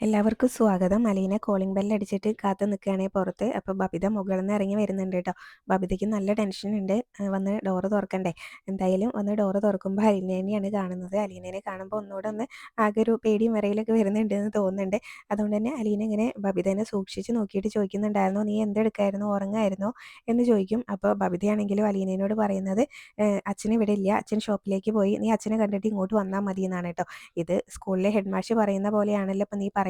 എല്ലാവർക്കും സ്വാഗതം. Aleena calling bell അടിച്ചിട്ട് കാത്തു നിൽക്കുകയാണേ പുറത്ത്. അപ്പോൾ ബബിത മുകളിൽ നിന്ന് ഇറങ്ങി വരുന്നുണ്ട് കേട്ടോ. ബബിതയ്ക്ക് നല്ല ടെൻഷൻ ഉണ്ട് വന്ന് ഡോറ് തുറക്കണ്ടേ. എന്തായാലും ഒന്ന് ഡോറ് തുറക്കുമ്പോൾ അലീനേനെയാണ് കാണുന്നത്. അലീനേനെ കാണുമ്പോൾ ഒന്നുകൂടെ ഒന്ന് ആകെ ഒരു പേടിയും വരയിലൊക്കെ വരുന്നുണ്ട് എന്ന് തോന്നുന്നുണ്ട്. അതുകൊണ്ട് തന്നെ അലീന ഇങ്ങനെ ബബിതേനെ സൂക്ഷിച്ച് നോക്കിയിട്ട് ചോദിക്കുന്നുണ്ടായിരുന്നു, "നീ എന്തെടുക്കായിരുന്നു? ഉറങ്ങായിരുന്നോ?" എന്ന് ചോദിക്കും. അപ്പോൾ ബബിതയാണെങ്കിലും അലീനേനോട് പറയുന്നത്, "അച്ഛൻ ഇവിടെ ഇല്ല. അച്ഛൻ ഷോപ്പിലേക്ക് പോയി. നീ അച്ഛനെ കണ്ടിട്ട് ഇങ്ങോട്ട് വന്നാൽ മതി" എന്നാണ് കേട്ടോ. ഇത് സ്കൂളിലെ ഹെഡ് മാഷ് പറയുന്ന പോലെയാണല്ലോ ഇപ്പം നീ പറയുന്നത്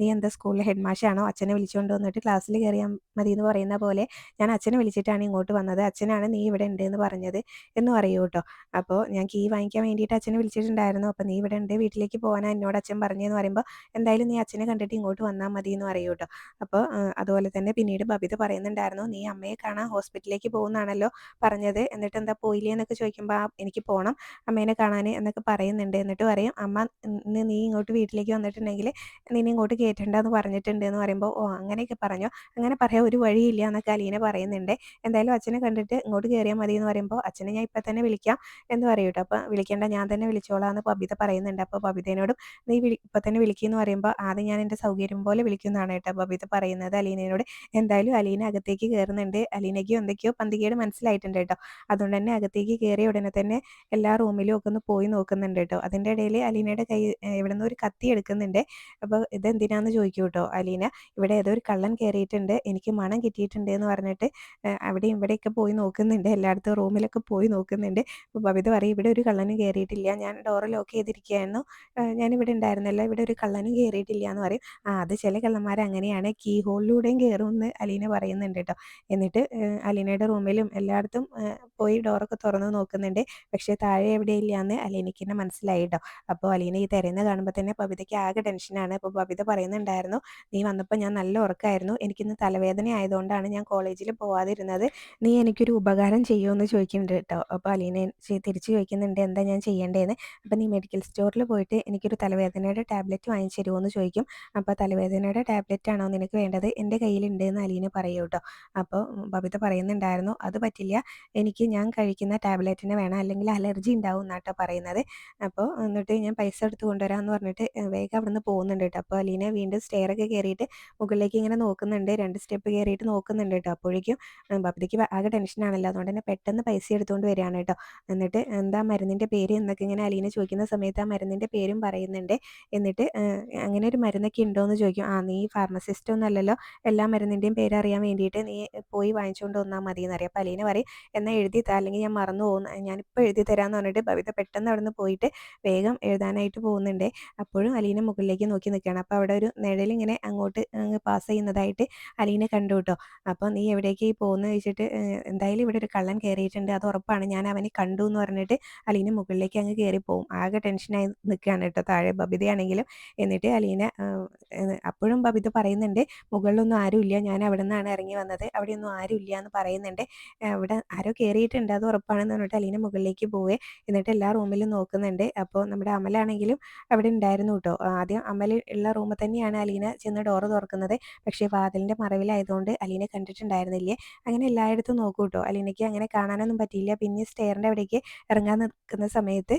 നീ എന്താ സ്കൂളിലെ ഹെഡ് മാഷാണോ അച്ഛനെ വിളിച്ചുകൊണ്ട് വന്നിട്ട് ക്ലാസ്സിൽ കയറിയാൽ മതി എന്ന് പറയുന്ന പോലെ ഞാൻ അച്ഛനെ വിളിച്ചിട്ടാണ് ഇങ്ങോട്ട് വന്നത്. അച്ഛനാണ് നീ ഇവിടെ ഉണ്ട് എന്ന് പറഞ്ഞത് എന്ന് പറയൂ കേട്ടോ. അപ്പോൾ ഞാൻ കീ വാങ്ങിക്കാൻ വേണ്ടിയിട്ട് അച്ഛനെ വിളിച്ചിട്ടുണ്ടായിരുന്നു. അപ്പോൾ നീ ഇവിടെ ഉണ്ട് വീട്ടിലേക്ക് പോകാനാണ് എന്നോട് അച്ഛൻ പറഞ്ഞതെന്ന് പറയുമ്പോൾ എന്തായാലും നീ അച്ഛനെ കണ്ടിട്ട് ഇങ്ങോട്ട് വന്നാൽ മതി എന്ന് പറയൂ കേട്ടോ. അപ്പോൾ അതുപോലെ തന്നെ പിന്നീട് ബബിത പറയുന്നുണ്ടായിരുന്നു നീ അമ്മയെ കാണാൻ ഹോസ്പിറ്റലിലേക്ക് പോകുന്നതാണല്ലോ പറഞ്ഞത്. എന്നിട്ട് എന്താ പോയില്ലേ എന്നൊക്കെ ചോദിക്കുമ്പോൾ എനിക്ക് പോകണം അമ്മേനെ കാണാൻ എന്നൊക്കെ പറയുന്നുണ്ട്. എന്നിട്ട് പറയും അമ്മ ഇന്ന് നീ ഇങ്ങോട്ട് വീട്ടിലേക്ക് വന്നിട്ടുണ്ടെങ്കിൽ നിന്നെ ഇങ്ങോട്ട് കയറ്റണ്ടെന്ന് പറഞ്ഞിട്ടുണ്ട് എന്ന് പറയുമ്പോൾ ഓ അങ്ങനെയൊക്കെ പറഞ്ഞു? അങ്ങനെ പറയാൻ ഒരു വഴിയില്ല എന്നൊക്കെ അലീന പറയുന്നുണ്ട്. എന്തായാലും അച്ഛനെ കണ്ടിട്ട് ഇങ്ങോട്ട് കയറിയാൽ മതി എന്ന് പറയുമ്പോൾ അച്ഛനെ ഞാൻ ഇപ്പം തന്നെ വിളിക്കാം എന്ന് പറയും കേട്ടോ. അപ്പോൾ വിളിക്കേണ്ട ഞാൻ തന്നെ വിളിച്ചോളാം എന്ന് ബബിത പറയുന്നുണ്ട്. അപ്പോൾ ബബിതേനോടും നീ വിളി ഇപ്പം തന്നെ വിളിക്കുമെന്ന് പറയുമ്പോൾ ആദ്യം ഞാൻ എന്റെ സൗകര്യം പോലെ വിളിക്കുന്നതാണ് കേട്ടോ ബബിത പറയുന്നത് അലീനയോട് എന്തായാലും അലീന അകത്തേക്ക് കയറുന്നുണ്ട് അലീനയ്ക്കും എന്തൊക്കെയോ പന്തികേട് മനസ്സിലായിട്ടുണ്ട് കേട്ടോ. അതുകൊണ്ട് തന്നെ അകത്തേക്ക് കയറിയ ഉടനെ തന്നെ എല്ലാ റൂമിലും ഒക്കെ ഒന്ന് പോയി നോക്കുന്നുണ്ട് കേട്ടോ. അതിന്റെ ഇടയിൽ അലീനയുടെ കൈ ഇവിടെ നിന്ന് ഒരു കത്തി എടുക്കുന്നുണ്ട്. അപ്പോൾ ഇതെന്തിനാന്ന് ചോദിക്കും കേട്ടോ അലീന ഇവിടെ ഏതോ ഒരു കള്ളൻ കയറിയിട്ടുണ്ട് എനിക്ക് മണം കിട്ടിയിട്ടുണ്ട് എന്ന് പറഞ്ഞിട്ട് അവിടെ ഇവിടെയൊക്കെ പോയി നോക്കുന്നുണ്ട് എല്ലായിടത്തും റൂമിലൊക്കെ പോയി നോക്കുന്നുണ്ട്. അപ്പോൾ ബബിത പറയും ഇവിടെ ഒരു കള്ളനും കയറിയിട്ടില്ല ഞാൻ ഡോറ് ലോക്ക് ചെയ്തിരിക്കുകയായിരുന്നു. ഇവിടെ ഉണ്ടായിരുന്നല്ലോ ഇവിടെ ഒരു കള്ളനും കയറിയിട്ടില്ല എന്ന് പറയും. ആ അത് ചില കള്ളന്മാർ അങ്ങനെയാണ് കീ ഹോളിലൂടെയും കയറുമെന്ന് അലീന പറയുന്നുണ്ട് കേട്ടോ. എന്നിട്ട് അലീനയുടെ റൂമിലും എല്ലായിടത്തും പോയി ഡോറൊക്കെ തുറന്ന് നോക്കുന്നുണ്ട്. പക്ഷേ താഴെ എവിടെയില്ല എന്ന് അലീനയ്ക്ക് തന്നെ മനസ്സിലായി കേട്ടോ. അപ്പോൾ അലീന ഈ തിരയുന്ന കാണുമ്പോൾ തന്നെ പവിതയ്ക്ക് ആകെ ടെൻഷനാണ്. അപ്പോൾ ബബിത പറയുന്നുണ്ടായിരുന്നു നീ വന്നപ്പോൾ ഞാൻ നല്ല ഉറക്കമായിരുന്നു എനിക്കിന്ന് തലവേദന ആയതുകൊണ്ടാണ് ഞാൻ കോളേജിൽ പോവാതിരുന്നത്. നീ എനിക്കൊരു ഉപകാരം ചെയ്യുമെന്ന് ചോദിക്കുന്നുണ്ട് കേട്ടോ. അപ്പോൾ അലീന തിരിച്ച് ചോദിക്കുന്നുണ്ട് എന്താ ഞാൻ ചെയ്യേണ്ടതെന്ന് അപ്പോൾ നീ മെഡിക്കൽ സ്റ്റോറിൽ പോയിട്ട് എനിക്കൊരു തലവേദനയുടെ ടാബ്ലറ്റ് വാങ്ങിച്ചു തരുമോ എന്ന് ചോദിക്കും. അപ്പോൾ തലവേദനയുടെ ടാബ്ലറ്റ് ആണോ നിനക്ക് വേണ്ടത്? എന്റെ കയ്യിലുണ്ട് എന്ന് അലീന പറയൂ കേട്ടോ. അപ്പോൾ ബബിത പറയുന്നുണ്ടായിരുന്നു അത് പറ്റില്ല. എനിക്ക് ഞാൻ കഴിക്കുന്ന ടാബ്ലറ്റിനെ വേണം. അല്ലെങ്കിൽ അലർജി ഉണ്ടാവും എന്നാട്ടോ പറയുന്നത്. അപ്പോൾ എന്നിട്ട് ഞാൻ പൈസ എടുത്ത് കൊണ്ടുവരാമെന്ന് പറഞ്ഞിട്ട് വേഗം അവിടെ നിന്ന് പോകുന്നുണ്ട് കേട്ടോ. അപ്പോൾ അലീന വീണ്ടും സ്റ്റെയറൊക്കെ കയറിയിട്ട് മുകളിലേക്ക് ഇങ്ങനെ നോക്കുന്നുണ്ട്. രണ്ട് സ്റ്റെപ്പ് കയറിയിട്ട് നോക്കുന്നുണ്ട് കേട്ടോ അപ്പോഴേക്കും ബബ്ദിക്ക് ആകെ ടെൻഷനാണല്ലോ അതുകൊണ്ട് തന്നെ പെട്ടെന്ന് പൈസ എടുത്തുകൊണ്ട് വരികയാണ് കേട്ടോ എന്നിട്ട് എന്താ മരുന്നിന്റെ പേര് എന്നൊക്കെ ഇങ്ങനെ അലീന ചോദിക്കുന്ന സമയത്ത് ആ മരുന്നിന്റെ പേരും പറയുന്നുണ്ട്. എന്നിട്ട് അങ്ങനെ ഒരു മരുന്നൊക്കെ ഉണ്ടോ എന്ന് ചോദിക്കും. ആ നീ ഫാർമസിസ്റ്റ് ഒന്നല്ലല്ലോ എല്ലാ മരുന്നിന്റെയും പേര് അറിയാൻ വേണ്ടിയിട്ട് നീ പോയി വാങ്ങിച്ചുകൊണ്ട് വന്നാൽ മതി എന്നറിയാം. അപ്പോൾ അലീന പറയും എന്നാൽ എഴുതി താ. അല്ലെങ്കിൽ ഞാൻ മറന്നു പോകുന്നു ഞാനിപ്പോൾ എഴുതി തരാമെന്ന് പറഞ്ഞിട്ട് ബബിത പെട്ടെന്ന് അവിടെ നിന്ന് പോയിട്ട് വേഗം എഴുതാനായിട്ട് പോകുന്നുണ്ട്. അപ്പോഴും അലീന മുകളിലേക്ക് നോക്കി നിൽക്കുകയാണ് അപ്പോൾ അവിടെ ഒരു നിഴലിങ്ങനെ അങ്ങോട്ട് അങ്ങ് പാസ് ചെയ്യുന്നതായിട്ട് അലീനെ കണ്ടു കേട്ടോ. അപ്പോൾ നീ എവിടേക്ക് പോകുന്നത് ചോദിച്ചിട്ട് എന്തായാലും ഇവിടെ ഒരു കള്ളൻ കയറിയിട്ടുണ്ട് അത് ഉറപ്പാണ്. ഞാൻ അവനെ കണ്ടു എന്ന് പറഞ്ഞിട്ട് അലീന മുകളിലേക്ക് അങ്ങ് കയറി പോകും ആകെ ടെൻഷനായി നിൽക്കുകയാണ് കേട്ടോ താഴെ ബബിതയാണെങ്കിലും. എന്നിട്ട് അലീന അപ്പോഴും ബബിത പറയുന്നുണ്ട് മുകളിലൊന്നും ആരുമില്ല ഞാൻ അവിടെ നിന്നാണ് ഇറങ്ങി വന്നത്. അവിടെയൊന്നും ആരുമില്ല എന്ന് പറയുന്നുണ്ട്. അവിടെ ആരോ കയറിയിട്ടുണ്ട് അത് ഉറപ്പാണെന്ന് പറഞ്ഞിട്ട് അലീന മുകളിലേക്ക് പോവേ എന്നിട്ട് എല്ലാ റൂമിലും നോക്കുന്നുണ്ട്. അപ്പോൾ നമ്മുടെ അമലാണെങ്കിലും അവിടെ ഉണ്ടായിരുന്നു കേട്ടോ. ആദ്യം അമൽ ഉള്ള റൂമിൽ തന്നെയാണ് അലീന ചെന്ന് ഡോറ് തുറക്കുന്നത്. പക്ഷേ വാതിലിന്റെ മറവിലായതുകൊണ്ട് അലീനെ കണ്ടിട്ടുണ്ടായിരുന്നില്ലേ? അങ്ങനെ എല്ലായിടത്തും നോക്കൂ കേട്ടോ അലീനയ്ക്ക് അങ്ങനെ കാണാനൊന്നും പറ്റിയില്ല. പിന്നെ സ്റ്റെയറിന്റെ അവിടേക്ക് ഇറങ്ങാൻ നിൽക്കുന്ന സമയത്ത്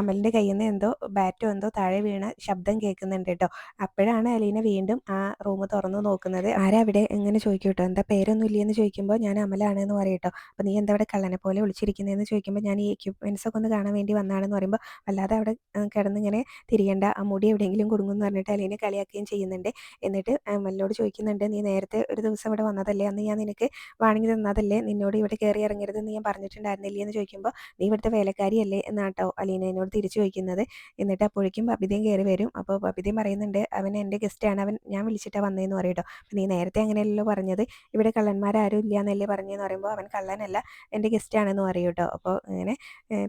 അമലിന്റെ കയ്യിൽ നിന്ന് എന്തോ ബാറ്റോ എന്തോ താഴെ വീണ ശബ്ദം കേൾക്കുന്നുണ്ട് കേട്ടോ അപ്പോഴാണ് അലീന വീണ്ടും ആ റൂം തുറന്നു നോക്കുന്നത്. ആരാ അവിടെ? എങ്ങനെ ചോദിക്കും കേട്ടോ എന്താ പേരൊന്നും ഇല്ലയെന്ന് ചോദിക്കുമ്പോൾ ഞാൻ അമലാണ് എന്ന് പറയും കേട്ടോ അപ്പോൾ നീ എന്താ അവിടെ കള്ളനെ പോലെ വിളിച്ചിരിക്കുന്നതെന്ന് ചോദിക്കുമ്പോൾ ഞാൻ ഈ എക്യുപ്മെൻസ് ഒക്കെ ഒന്ന് കാണാൻ വേണ്ടി വന്നാണെന്ന് പറയുമ്പോൾ അല്ലാതെ അവിടെ കിടന്നിങ്ങനെ തിരിയേണ്ട. ആ മുടി എവിടെയെങ്കിലും കൊടുങ്ങുമെന്ന് പറഞ്ഞിട്ട് അലീനെ കളിയാക്കുകയും ചെയ്യുന്നുണ്ട്. എന്നിട്ട് അമലിനോട് ചോദിക്കുന്നുണ്ട് നീ നേരത്തെ ഒരു ദിവസം ഇവിടെ വന്നതല്ലേ? അന്ന് ഞാൻ നിനക്ക് വാണിങ്ങി തന്നതല്ലേ? നിന്നോട് ഇവിടെ കയറി ഇറങ്ങരുത് നീ ഞാൻ പറഞ്ഞിട്ടുണ്ടായിരുന്നില്ലേ? എന്ന് ചോദിക്കുമ്പോൾ നീ ഇവിടുത്തെ വേലക്കാരിയല്ലേ? എന്നാട്ടോ അലീന എന്നോട് തിരിച്ചു ചോദിക്കുന്നത്. എന്നിട്ട് അപ്പോഴേക്കും ബബിതയും കയറി വരും. അപ്പോൾ ബബിതയും പറയുന്നുണ്ട് അവൻ എന്റെ ഗസ്റ്റാണ് അവൻ ഞാൻ വിളിച്ചിട്ടാണ് വന്നതെന്ന് പറയട്ടോ നീ നേരത്തെ അങ്ങനെയല്ലോ പറഞ്ഞത്. ഇവിടെ കള്ളന്മാരാരും ഇല്ല എന്നല്ലേ പറഞ്ഞതെന്ന് പറയുമ്പോൾ അവൻ കള്ളനല്ല എന്റെ ഗസ്റ്റാണെന്ന് പറയും അപ്പോൾ അങ്ങനെ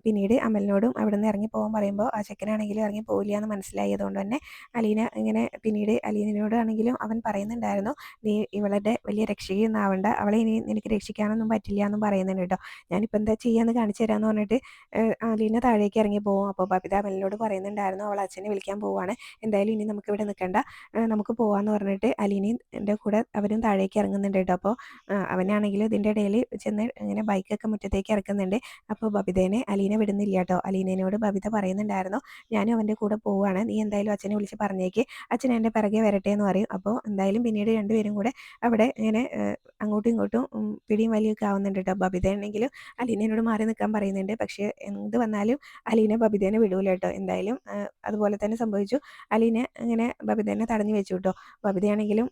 പിന്നീട് അമലിനോടും അവിടെ നിന്ന് ഇറങ്ങി പോകാൻ പറയുമ്പോൾ ആ ചെക്കനാണെങ്കിലും ഇറങ്ങി പോകില്ല എന്ന് മനസ്സിലായതുകൊണ്ട് തന്നെ അലീന ഇങ്ങനെ പിന്നീട് അലീനയോടാണെങ്കിലും അവൻ പറയുന്നുണ്ടായിരുന്നു നീ ഇവളുടെ വലിയ രക്ഷകയൊന്നും ആവണ്ട അവളെ ഇനി നിനക്ക് രക്ഷിക്കാനൊന്നും പറ്റില്ല എന്നും പറയുന്നുണ്ട് കേട്ടോ. ഞാനിപ്പോൾ എന്താ ചെയ്യാന്ന് കാണിച്ചു തരാമെന്ന് പറഞ്ഞിട്ട് അലീന താഴേക്ക് ഇറങ്ങി പോകും അപ്പോൾ ബബിത അമലിനോട് പറയുന്നുണ്ടായിരുന്നു അവൾ അച്ഛനെ വിളിക്കാൻ പോവാണ്. എന്തായാലും ഇനി നമുക്ക് ഇവിടെ നിൽക്കണ്ട നമുക്ക് പോവാന്ന് പറഞ്ഞിട്ട് അലീനയുടെ കൂടെ അവരും താഴേക്ക് ഇറങ്ങുന്നുണ്ട് കേട്ടോ. അപ്പോൾ അവനാണെങ്കിലും ഇതിന്റെ ഇടയിൽ ചെന്ന് ഇങ്ങനെ ബൈക്കൊക്കെ മുറ്റത്തേക്ക് ഇറക്കുന്നുണ്ട്. അപ്പോൾ ബബിതേനെ അലീന വിടുന്നില്ല കേട്ടോ. അലീനയോട് ബബിത പറയുന്നുണ്ടായിരുന്നു ഞാനും അവന്റെ കൂടെ പോവുകയാണ് നീ എന്തായാലും അച്ഛനെ വിളിച്ച് പറഞ്ഞേക്ക്. അച്ഛൻ എന്റെ പിറകെ വരട്ടെ എന്ന് പറയും. അപ്പോൾ എന്തായാലും പിന്നീട് രണ്ടുപേരും കൂടെ അവിടെ ഇങ്ങനെ അങ്ങോട്ടും ഇങ്ങോട്ടും പിടിയും വലിയൊക്കെ ആവുന്നുണ്ട് കേട്ടോ ബബിതയാണെങ്കിലും അലീനയോട് മാറി നിൽക്കാൻ പറയുന്നുണ്ട്. പക്ഷേ എന്ത് വന്നാലും അലീന ബബിതേനെ വിടൂല കേട്ടോ എന്തായാലും അതുപോലെ തന്നെ സംഭവിച്ചു. അലീന ഇങ്ങനെ ബബിതേനെ തടഞ്ഞു വെച്ചു കേട്ടോ ബബിതയാണെങ്കിലും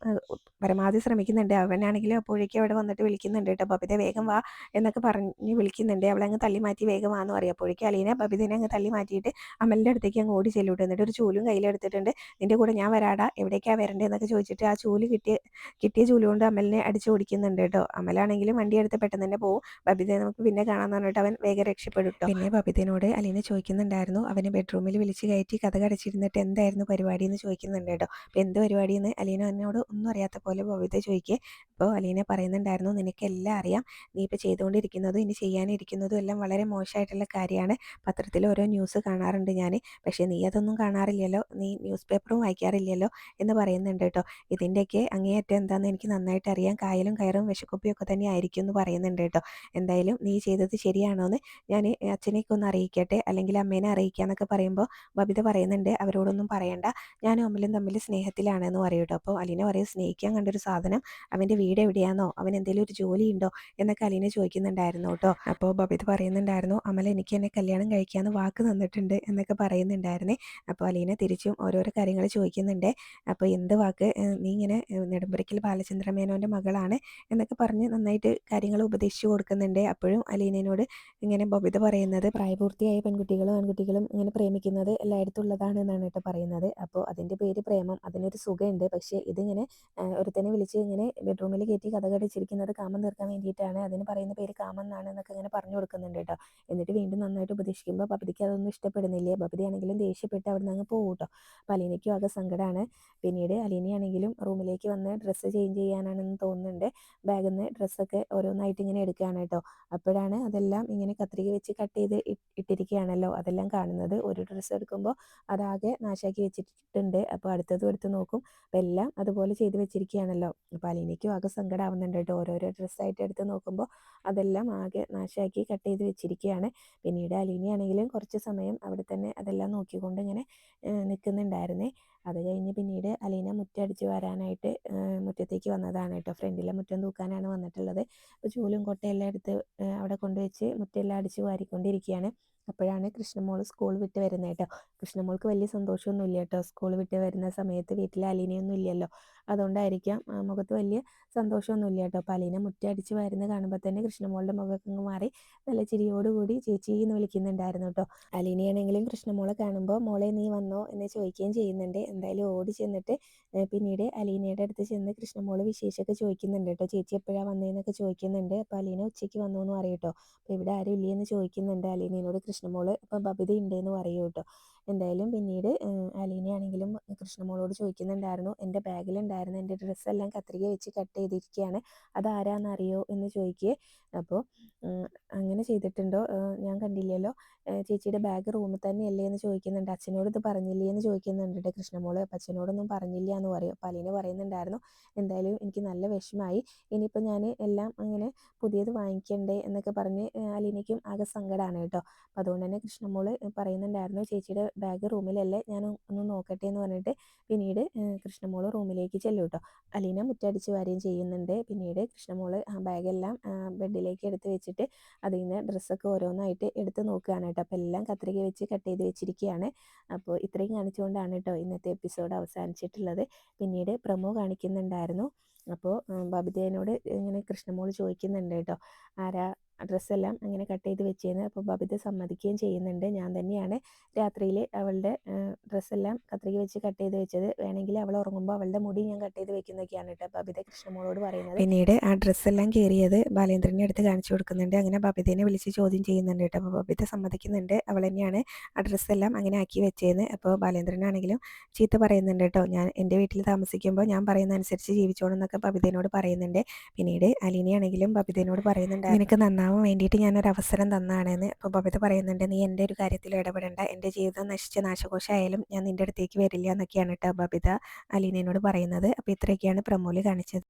പരമാവധി ശ്രമിക്കുന്നുണ്ട്. അവനാണെങ്കിലും അപ്പോഴേക്കും അവിടെ വന്നിട്ട് വിളിക്കുന്നുണ്ട് കേട്ടോ ബബിത വേഗം വാ എന്നൊക്കെ പറഞ്ഞ് വിളിക്കുന്നുണ്ട്. അവളെ അങ്ങ് തള്ളി മാറ്റി വേഗം വാന്ന് പറയും. അപ്പോഴേക്കും അലീന ബബിതനെ അങ്ങ് തള്ളി മാറ്റിയിട്ട് അമലിന്റെ അടുത്തേക്ക് അങ്ങ് ഓടി ചെല്ലൂട്ടോ എന്നിട്ട് ഒരു ചൂലും കയ്യിലെടുത്തിട്ടുണ്ട്. നിന്റെ കൂടെ ഞാൻ വരാടാ. എവിടേക്കാണ് വരണ്ടേ എന്നൊക്കെ ചോദിച്ചിട്ട് ആ ചൂൽ കിട്ടിയ കിട്ടിയ ചൂൽ കൊണ്ട് അമലിനെ അടിച്ച് ഓടിക്കുന്നുണ്ട് കേട്ടോ. അമലാണെങ്കിലും വണ്ടി എടുത്ത് പെട്ടെന്ന് തന്നെ പോകും ബബിതയെ നമുക്ക് പിന്നെ കാണാമെന്ന് പറഞ്ഞിട്ട് അവൻ വേഗം രക്ഷപ്പെടും പിന്നെ ബബിതനോട് അലീന ചോദിക്കുന്നുണ്ടായിരുന്നു. അവനെ ബെഡ്റൂമിൽ വിളിച്ച് കയറ്റി കഥ കടച്ചിരുന്നിട്ട് എന്തായിരുന്നു പരിപാടി എന്ന് ചോദിക്കുന്നുണ്ട് കേട്ടോ. അപ്പോൾ എന്ത് പരിപാടിയെന്ന് അലീന എന്നോട് ഒന്നും അറിയാത്ത പോലെ ബബിത ചോദിക്കേ. അപ്പോൾ അലീന പറയുന്നുണ്ടായിരുന്നു നിനക്കെല്ലാം അറിയാം. നീ ഇപ്പോൾ ചെയ്തുകൊണ്ടിരിക്കുന്നതും ഇനി ചെയ്യാനിരിക്കുന്നതും എല്ലാം വളരെ മോശമായിട്ടുള്ള കാര്യമാണ്. പത്രത്തിൽ ഓരോ ന്യൂസ് കാണാറുണ്ട് ഞാൻ പക്ഷേ നീ അതൊന്നും കാണാറില്ലല്ലോ. നീ ന്യൂസ് പേപ്പറും വായിക്കാറില്ലല്ലോ എന്ന് പറയുന്നുണ്ട് കേട്ടോ. ഇതിന്റെയൊക്കെ അങ്ങേയറ്റം എന്താണെന്ന് എനിക്ക് നന്നായിട്ട് അറിയാം. കായലും കയറും വിശക്കുപ്പിയൊക്കെ തന്നെ ആയിരിക്കും എന്ന് പറയുന്നുണ്ട് കേട്ടോ. എന്തായാലും നീ ചെയ്തത് ശരിയാണോ എന്ന് ഞാൻ അച്ഛനെയൊക്കെ ഒന്ന് അറിയിക്കട്ടെ അല്ലെങ്കിൽ അമ്മേനെ അറിയിക്കാന്നൊക്കെ പറയുമ്പോൾ ബബിത പറയുന്നുണ്ട് അവരോടൊന്നും പറയണ്ട. ഞാനും അമ്മലും തമ്മിൽ സ്നേഹത്തിലാണെന്ന് പറയും കേട്ടോ. അപ്പോൾ അലീന പറയും സ്നേഹിക്കാൻ കണ്ടൊരു സാധനം അവന്റെ വീട് എവിടെയാണോ അവൻ എന്തെങ്കിലും ഒരു ജോലി ഉണ്ടോ? എന്നൊക്കെ അലീന ചോദിക്കുന്നുണ്ടായിരുന്നു കേട്ടോ. അപ്പോൾ ബബിത പറയുന്നുണ്ടായിരുന്നു അമല എനിക്ക് എന്നെ കല്യാണം കഴിക്കാമെന്ന് വാക്ക് തന്നിട്ടുണ്ട് എന്നൊക്കെ പറയുന്നുണ്ടായിരുന്നേ. അപ്പോൾ അലീന തിരിച്ചും ഓരോരോ കാര്യങ്ങൾ ചോദിക്കുന്നുണ്ട്. അപ്പോൾ എന്ത് വാക്ക് നീ ഇങ്ങനെ നെടുമ്പുരയ്ക്കൽ ബാലചന്ദ്ര മേനോന്റെ മകളാണ് എന്നൊക്കെ പറഞ്ഞ് നന്നായിട്ട് കാര്യങ്ങൾ ഉപദേശിച്ചു കൊടുക്കുന്നുണ്ട്. അപ്പോഴും അലീനയോട് ഇങ്ങനെ ബബിത പറയുന്നത് പ്രായപൂർത്തിയായ പെൺകുട്ടികളും ആൺകുട്ടികളും ഇങ്ങനെ പ്രേമിക്കുന്നത് എല്ലായിടത്തും ഉള്ളതാണ് എന്നാണ് കേട്ടോ പറയുന്നത്. അപ്പോൾ അതിന്റെ പേര് പ്രേമം അതിനൊരു സുഖമുണ്ട് പക്ഷേ ഇതിങ്ങനെ ഒരുത്തനെ വിളിച്ച് ഇങ്ങനെ ബെഡ്റൂമിൽ കയറ്റി കഥ കടിച്ചിരിക്കുന്നത് കാമം തീർക്കാൻ വേണ്ടിയിട്ടാണ്. അതിന് പറയുന്ന പേര് കാമം എന്നാണ് എന്നൊക്കെ ഇങ്ങനെ പറഞ്ഞു കൊടുക്കുന്നുണ്ട് കേട്ടോ. എന്നിട്ട് വീണ്ടും നന്നായിട്ട് ഉപദേശിക്കുമ്പോൾ ബബിതയ്ക്ക് അതൊന്നും ഇഷ്ടപ്പെടുന്നില്ല. ബബിതയാണെങ്കിലും ദേഷ്യപ്പെട്ട് അവിടെ നിന്ന് അങ്ങ് പോകും കേട്ടോ. അപ്പോൾ അലീനയ്ക്കും ആകെ സങ്കടമാണ് പിന്നീട് അലീനയാണെങ്കിലും റൂമിലേക്ക് വന്ന് ഡ്രസ്സ് ചേഞ്ച് ചെയ്യാനാണെന്ന് തോന്നുന്നുണ്ട്. ബാഗിൽ നിന്ന് ഡ്രസ്സൊക്കെ ഓരോന്നായിട്ട് ഇങ്ങനെ എടുക്കുകയാണ് കേട്ടോ. അപ്പോഴാണ് അതെല്ലാം ഇങ്ങനെ കത്രിക വെച്ച് കട്ട് ചെയ്ത് ഇട്ടിരിക്കുകയാണല്ലോ. അതെല്ലാം കാണുന്നത്. ഒരു ഡ്രസ്സ് എടുക്കുമ്പോൾ അതാകെ നാശാക്കി വെച്ചിട്ടുണ്ട്. അപ്പോൾ അടുത്തതും എടുത്ത് നോക്കും. അപ്പോൾ എല്ലാം അതുപോലെ ചെയ്ത് വെച്ചിരിക്കുകയാണല്ലോ. അപ്പോൾ അലീനയ്ക്കും ആകെ സങ്കടമാവുന്നുണ്ട് കേട്ടോ. ഓരോരോ ഡ്രസ്സായിട്ട് എടുത്ത് നോക്കുമ്പോൾ അതെല്ലാം ആകെ നാശാക്കി കട്ട് ചെയ്ത് വെച്ചിരിക്കുകയാണ്. പിന്നീട് അലീനയാണെങ്കിലും കുറച്ച് സമയം അവിടെ തന്നെ അതെല്ലാം നോക്കിക്കൊണ്ട് ഇങ്ങനെ നിൽക്കുന്നുണ്ടായിരുന്നേ. അത് കഴിഞ്ഞ് പിന്നീട് അലീന മുറ്റടിച്ച് വരാനായിട്ട് മുറ്റത്തേക്ക് വന്നതാണ് കേട്ടോ. ഫ്രണ്ടിലെ മുറ്റം തൂക്കാനാണ് വന്നിട്ടുള്ളത്. അപ്പോൾ ചൂലും കൊട്ടയെല്ലാം എടുത്ത് അവിടെ കൊണ്ടുവച്ച് മുറ്റെല്ലാം അടിച്ച് വാരിക്കൊണ്ടിരിക്കുകയാണ്. അപ്പോഴാണ് കൃഷ്ണമോൾ സ്കൂൾ വിട്ട് വരുന്നത് കേട്ടോ. കൃഷ്ണമോൾക്ക് വലിയ സന്തോഷമൊന്നുമില്ല കേട്ടോ. സ്കൂൾ വിട്ട് വരുന്ന സമയത്ത് വീട്ടിൽ അലീനയൊന്നും ഇല്ലല്ലോ. അതുകൊണ്ടായിരിക്കാം മുഖത്ത് വലിയ സന്തോഷമൊന്നുമില്ല കേട്ടോ. അപ്പോൾ അലീന മുറ്റടിച്ച് വരുന്ന കാണുമ്പോൾ തന്നെ കൃഷ്ണമോളുടെ മുഖമൊക്കെ മാറി നല്ല ചിരിയോടുകൂടി ചേച്ചി എന്ന് വിളിക്കുന്നുണ്ടായിരുന്നു കേട്ടോ. അലീനയാണെങ്കിലും കൃഷ്ണമോളെ കാണുമ്പോൾ മോളെ നീ വന്നോ? എന്ന് ചോദിക്കുകയും ചെയ്യുന്നുണ്ട്. എന്തായാലും ഓടി ചെന്നിട്ട് പിന്നീട് അലീനയുടെ അടുത്ത് ചെന്ന് കൃഷ്ണമോൾ വിശേഷമൊക്കെ ചോദിക്കുന്നുണ്ട് കേട്ടോ. ചേച്ചി എപ്പോഴാണ് വന്നതെന്നൊക്കെ ചോദിക്കുന്നുണ്ട്. അപ്പോൾ അലീന ഉച്ചയ്ക്ക് വന്നു എന്ന് പറയും കേട്ടോ. അപ്പോൾ ഇവിടെ ആരും ഇല്ലയെന്ന് ചോദിക്കുന്നുണ്ട്. അലീനയോട് കൃഷ്ണമോൾ അപ്പോൾ ബബിത ഉണ്ടെന്ന് പറയൂ കേട്ടോ എന്തായാലും പിന്നീട് അലീനയാണെങ്കിലും കൃഷ്ണമോളോട് ചോദിക്കുന്നുണ്ടായിരുന്നു എന്റെ ബാഗിലുണ്ടായിരുന്ന എന്റെ ഡ്രസ്സെല്ലാം കത്രിക വെച്ച് കട്ട് ചെയ്തിരിക്കുകയാണ് അതാരാന്നറിയോ? എന്ന് ചോദിക്കുക അപ്പോൾ അങ്ങനെ ചെയ്തിട്ടുണ്ടോ? ഞാൻ കണ്ടില്ലല്ലോ. ചേച്ചിയുടെ ബാഗ് റൂമിൽ തന്നെയല്ലേ എന്ന് ചോദിക്കുന്നുണ്ട്. അച്ഛനോട് ഇത് പറഞ്ഞില്ലേ എന്ന് ചോദിക്കുന്നുണ്ട് കൃഷ്ണമോൾ. അപ്പം അച്ഛനോടൊന്നും പറഞ്ഞില്ല എന്ന് പറയും. അപ്പം അലീന പറയുന്നുണ്ടായിരുന്നു എന്തായാലും എനിക്ക് നല്ല വിഷമമായി ഇനിയിപ്പോൾ ഞാൻ എല്ലാം അങ്ങനെ പുതിയത് വാങ്ങിക്കണ്ടേ? എന്നൊക്കെ പറഞ്ഞ് അലീനയ്ക്കും ആകെ സങ്കടമാണ് കേട്ടോ. അപ്പം അതുകൊണ്ട് തന്നെ കൃഷ്ണമോൾ പറയുന്നുണ്ടായിരുന്നു ചേച്ചിയുടെ ബാഗ് റൂമിലല്ലേ ഞാൻ ഒന്ന് നോക്കട്ടെ എന്ന് പറഞ്ഞിട്ട് പിന്നീട് കൃഷ്ണമോൾ റൂമിലേക്ക് ചെല്ലും കേട്ടോ അലീന മുറ്റടിച്ച് വാരുകയും ചെയ്യുന്നുണ്ട്. പിന്നീട് കൃഷ്ണമോൾ ആ ബാഗെല്ലാം ബെഡിലേക്ക് എടുത്ത് വെച്ചിട്ട് അതിൽ നിന്ന് ഡ്രസ്സൊക്കെ ഓരോന്നായിട്ട് എടുത്ത് നോക്കുകയാണ് കേട്ടോ. അപ്പോൾ എല്ലാം കത്രിക വെച്ച് കട്ട് ചെയ്ത് വെച്ചിരിക്കുകയാണ് അപ്പോൾ ഇത്രയും കാണിച്ചുകൊണ്ടാണ് കേട്ടോ ഇന്നത്തെ എപ്പിസോഡ് അവസാനിച്ചിട്ടുള്ളത്. പിന്നീട് പ്രമോ കാണിക്കുന്നുണ്ടായിരുന്നു. അപ്പോൾ ബബിതേനോട് ഇങ്ങനെ കൃഷ്ണമോൾ ചോദിക്കുന്നുണ്ട് കേട്ടോ. ആരാ ഡ്രസ്സെല്ലാം അങ്ങനെ കട്ട് ചെയ്ത് വെച്ചേന്ന് അപ്പോൾ ബബിത സമ്മതിക്കുകയും ചെയ്യുന്നുണ്ട്. ഞാൻ തന്നെയാണ് രാത്രിയിൽ അവളുടെ ഡ്രസ്സെല്ലാം കത്രിക വെച്ച് കട്ട് ചെയ്ത് വെച്ചത്. വേണമെങ്കിൽ അവൾ ഉറങ്ങുമ്പോൾ അവളുടെ മുടി ഞാൻ കട്ട് ചെയ്ത് വെക്കുന്നൊക്കെയാണ് കേട്ടോ ബബിത കൃഷ്ണമോളോട് പറയുന്നത്. പിന്നീട് ആ ഡ്രസ്സെല്ലാം കയറിയത് ബാലേന്ദ്രനെ അടുത്ത് കാണിച്ചു കൊടുക്കുന്നുണ്ട്. അങ്ങനെ ബബിതേനെ വിളിച്ച് ചോദ്യം ചെയ്യുന്നുണ്ട് കേട്ടോ. അപ്പോൾ ബബിത സമ്മതിക്കുന്നുണ്ട്. അവൾ തന്നെയാണ് ആ ഡ്രസ്സെല്ലാം അങ്ങനെ ആക്കി വെച്ചേന്ന്. അപ്പോൾ ബാലേന്ദ്രനാണെങ്കിലും ചീത്ത പറയുന്നുണ്ട് കേട്ടോ. ഞാൻ എന്റെ വീട്ടിൽ താമസിക്കുമ്പോൾ ഞാൻ പറയുന്ന അനുസരിച്ച് ജീവിച്ചോണം എന്നൊക്കെ ബബിതേനോട് പറയുന്നുണ്ട്. പിന്നീട് അലീനയാണെങ്കിലും ബബിതേനോട് പറയുന്നുണ്ട് നിനക്ക് നന്നാ നന്നാവാൻ വേണ്ടിയിട്ട് ഞാനൊരു അവസരം തന്നതാണെന്ന് അപ്പോൾ ബബിത പറയുന്നുണ്ട് നീ എന്റെ ഒരു കാര്യത്തിൽ ഇടപെടേണ്ട. എന്റെ ജീവിതം നശിച്ച നാശകോശമായാലും ഞാൻ നിന്റെ അടുത്തേക്ക് വരില്ല എന്നൊക്കെയാണ് കേട്ടോ ബബിത അലീനയോട് പറയുന്നത്. അപ്പോൾ ഇത്രയൊക്കെയാണ് പ്രമോൽ കാണിച്ചത്.